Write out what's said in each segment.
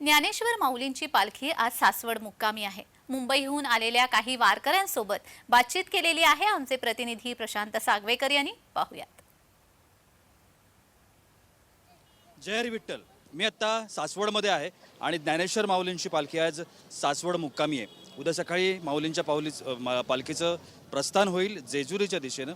ज्ञानेश्वर माऊलींची पालखी आज सासवड मुक्कामी आहे. मुंबईहून आलेल्या काही वारकऱ्यांसोबत बातचीत केलेली आहे. आमचे प्रतिनिधी प्रशांत सागवेकर यांनी. पाहुयात. जय हरी विठ्ठल. मी आत्ता सासवडमध्ये आहे आणि ज्ञानेश्वर माऊलींची पालखी आज सासवड मुक्कामी आहे. उद्या सकाळी माऊलींच्या पाऊली पालखीचं प्रस्थान होईल जेजुरीच्या दिशेनं.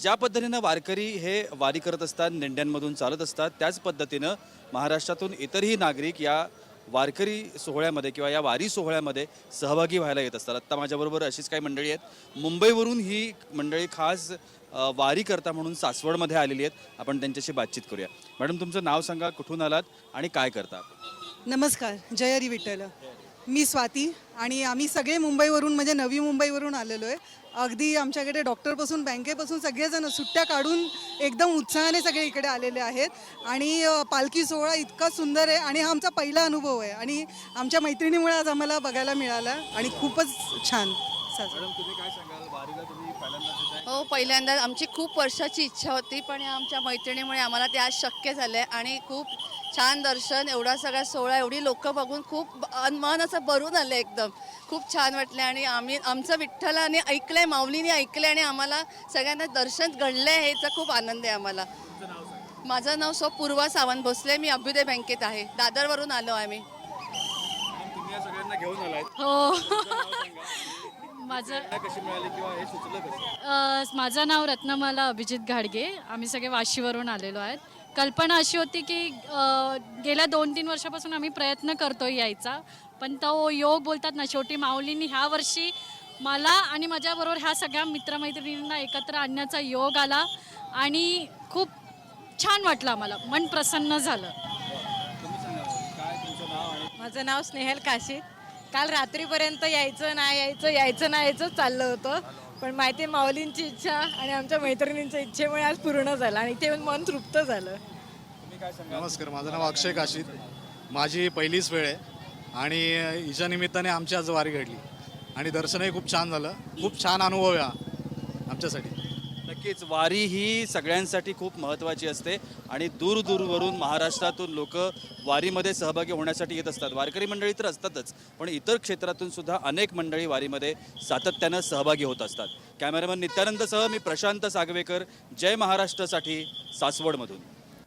ज्या पद्धतीनं वारकरी हे वारी करत असतात नेंड्यांमधून चालत असतात त्याच पद्धतीनं महाराष्ट्रातून इतरही नागरिक या वारकरी सोहळ्यामध्ये किंवा या वारी सोहळ्यामध्ये सहभागी व्हायला येत असतात. आत्ता माझ्याबरोबर अशीच काही मंडळी आहेत. मुंबईवरून ही मंडळी खास वारी करता म्हणून सासवडमध्ये आलेली आहेत. आपण त्यांच्याशी बातचीत करूया. मॅडम तुमचं नाव सांगा कुठून आलात आणि काय करता? नमस्कार जय हरी विठ्ठल. मी स्वाती आणि आम्ही सगळे मुंबईवरून म्हणजे नवी मुंबईवरून आलेलो आहे अगदी आमच्याकडे डॉक्टरपासून बँकेपासून सगळेजण सुट्ट्या काढून एकदम उत्साहाने सगळे इकडे आलेले आहेत. आणि पालखी सोहळा इतका सुंदर आहे आणि हा आमचा पहिला अनुभव आहे. आणि आमच्या मैत्रिणीमुळे आज आम्हाला बघायला मिळाला आणि खूपच छान. साजरा मॅडम तुम्ही काय सांगाल? वारीला तुम्ही पहिल्यांदाच येत आहे. हो पहिल्यांदा आमची खूप वर्षाची इच्छा होती पण या आमच्या मैत्रिणीमुळे आम्हाला ते आज शक्य झालं आहे आणि खूप छान दर्शन एवढा सगळा सोहळा एवढी लोक बघून खूप अन- मन असं भरून आलं एकदम. खूप छान वाटलं आणि आम्ही आमचं विठ्ठलाने ऐकलंय माऊलीने ऐकलंय आणि आम्हाला सगळ्यांना दर्शन घडलंय आहे याचा खूप आनंद आहे आम्हाला. माझं नाव सो पूर्वा सावंत भोसले मी अभ्युदय बँकेत आहे. दादरवरून आलो आम्ही. मॅडम, तुम्ही या सगळ्यांना घेऊन आलात हो. माझं प्रेरणा कशी मिळाली किंवा हे सुचलं कसं अ, माझं नाव रत्नमाला अभिजित घाडगे. आम्ही सगळे वाशीवरून आलेलो आहेत. कल्पना अशी होती की अ, गेल्या दोन तीन वर्षापासून आम्ही प्रयत्न करतोय यायचा. पण तो योग बोलतात ना शेवटी माऊलींनी ह्या वर्षी मला आणि माझ्याबरोबर ह्या सगळ्या मित्रमैत्रिणींना एकत्र आणण्याचा योग आला आणि खूप छान वाटलं आम्हाला. मन प्रसन्न झालं. तुम्ही सांगा काय तुमचं नाव आणि माझं नाव स्नेहल काशीद काल रात्रीपर्यंत यायचं नाही यायचं यायचं नाही यायचं चाललं होतं. पण माहिती आहे माऊलींची इच्छा आणि आमच्या मैत्रिणींच्या इच्छेमुळे आज पूर्ण झालं आणि ते मन तृप्त झालं. तुम्ही काय सांगा नमस्कार माझं नाव अक्षय काशीद. माझी पहिलीच वेळ आहे आणि हिच्या निमित्ताने आमची आज वारी घडली. आणि दर्शनही खूप छान झालं. खूप छान अनुभव आहे हा आमच्यासाठी. नक्कीच वारी ही सगळ्यांसाठी खूप महत्त्वाची असते आणि दूरदूरवरून महाराष्ट्रातून लोक वारीमध्ये सहभागी होण्यासाठी येत असतात. वारकरी मंडळी तर असतातच पण इतर क्षेत्रातून सुद्धा अनेक मंडळी वारीमध्ये सातत्यानं सहभागी होत असतात. कॅमेरामन नित्यानंदसह मी प्रशांत सागवेकर. जय महाराष्ट्रासाठी सासवडमधून.